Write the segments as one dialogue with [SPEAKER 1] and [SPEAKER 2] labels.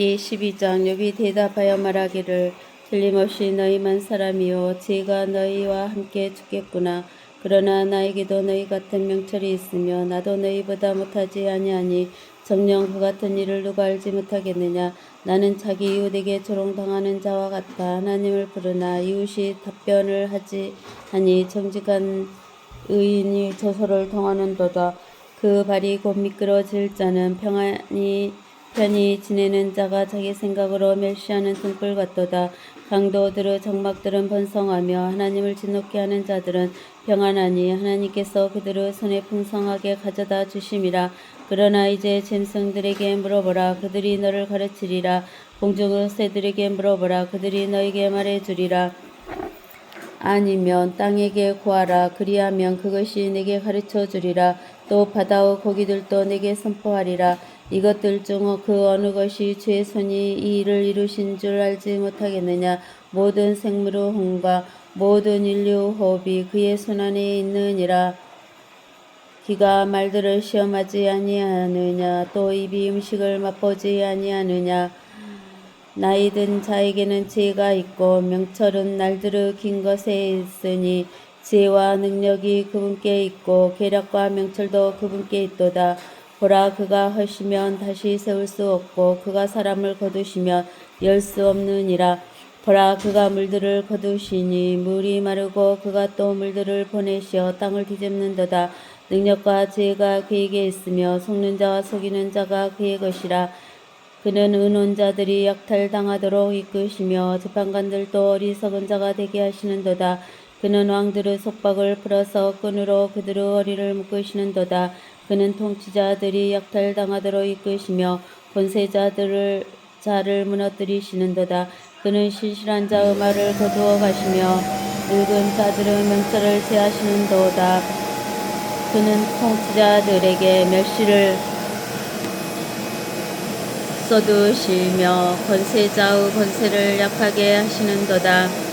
[SPEAKER 1] 기 12장 욥이 대답하여 말하기를 틀림없이 너희만 사람이요 지가 너희와 함께 죽겠구나. 그러나 나에게도 너희 같은 명철이 있으며 나도 너희보다 못하지 아니하니 정녕 그 같은 일을 누가 알지 못하겠느냐? 나는 자기 이웃에게 조롱당하는 자와 같다 하나님을 부르나 이웃이 답변을 하지 하니 정직한 의인이 저소를 통하는도다. 그 발이 곧 미끄러질 자는 평안히 편히 지내는 자가 자기 생각으로 멸시하는 등불 같도다. 강도들의 장막들은 번성하며 하나님을 진노케 하는 자들은 평안하니 하나님께서 그들의 손에 풍성하게 가져다 주심이라. 그러나 이제 짐승들에게 물어보라. 그들이 너를 가르치리라. 공중의 새들에게 물어보라. 그들이 너에게 말해주리라. 아니면 땅에게 구하라. 그리하면 그것이 내게 가르쳐 주리라. 또 바다의 고기들도 내게 선포하리라. 이것들 중 그 어느 것이 손이 이 일을 이루신 줄 알지 못하겠느냐. 모든 생물의 흥과 모든 인류의 호흡이 그의 손 안에 있느니라. 기가 말들을 시험하지 아니하느냐. 또 입이 음식을 맛보지 아니하느냐. 나이 든 자에게는 지혜가 있고 명철은 날들의 긴 것에 있으니 지혜와 능력이 그분께 있고 계략과 명철도 그분께 있도다. 보라 그가 하시면 다시 세울 수 없고 그가 사람을 거두시면 열 수 없느니라. 보라 그가 물들을 거두시니 물이 마르고 그가 또 물들을 보내시어 땅을 뒤집는도다. 능력과 지혜가 그에게 있으며 속는 자와 속이는 자가 그의 것이라. 그는 의논자들이 약탈당하도록 이끄시며 재판관들도 어리석은 자가 되게 하시는도다. 그는 왕들의 속박을 풀어서 끈으로 그들의 허리를 묶으시는도다. 그는 통치자들이 약탈당하도록 이끄시며 권세자들을 자를 무너뜨리시는도다. 그는 신실한 자의 말을 거두어 가시며 늙은 자들의 명철을 제하시는도다. 그는 통치자들에게 멸시를 쏟으시며 권세자의 권세를 약하게 하시는도다.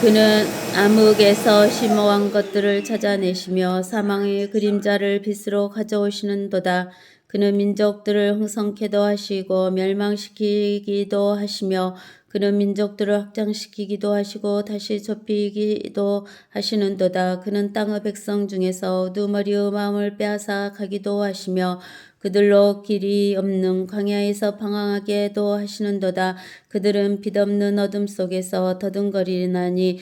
[SPEAKER 1] 그는 암흑에서 심오한 것들을 찾아내시며 사망의 그림자를 빛으로 가져오시는도다. 그는 민족들을 흥성케도 하시고 멸망시키기도 하시며 그는 민족들을 확장시키기도 하시고 다시 좁히기도 하시는도다. 그는 땅의 백성 중에서 두머리의 마음을 빼앗아 가기도 하시며 그들로 길이 없는 광야에서 방황하게도 하시는도다. 그들은 빛 없는 어둠 속에서 더듬거리나니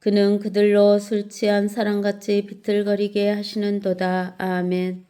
[SPEAKER 1] 그는 그들로 술 취한 사람같이 비틀거리게 하시는도다. 아멘.